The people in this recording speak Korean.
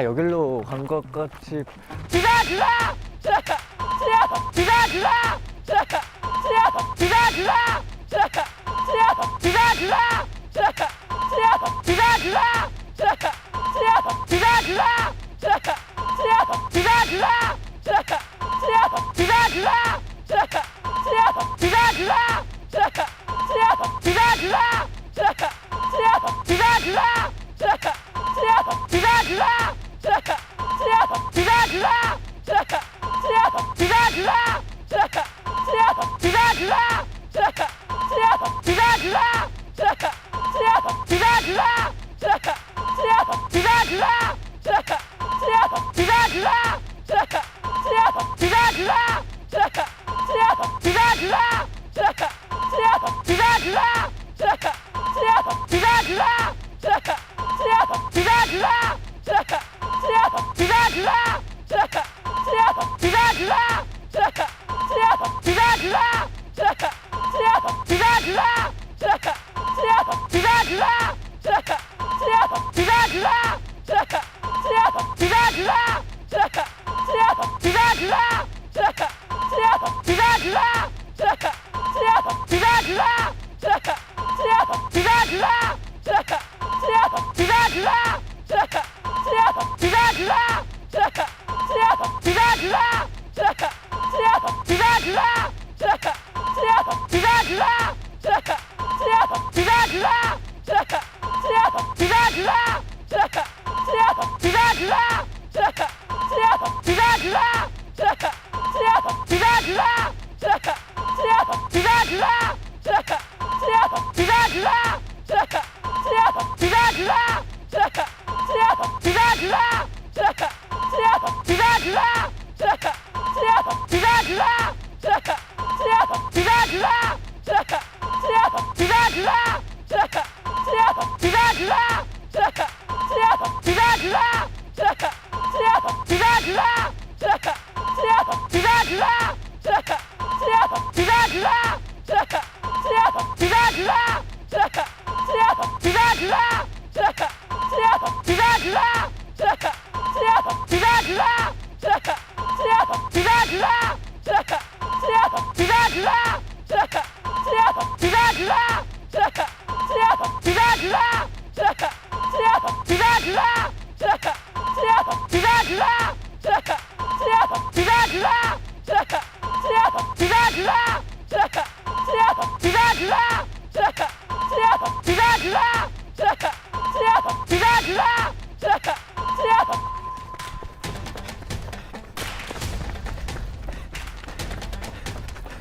아까 여길로 간 것 같이. 지가 지가! 지가 지가 지가! 지가 그가 지야 지가 그가 지야 지가 그가 지야 지가 그가 지야 지가 그가 지야 지가 그가 지야 지가 그가 지야 지가 그가 지야 지가 그가 지야 지가 그가 지야 지가 그가 주사 주사 Yeah.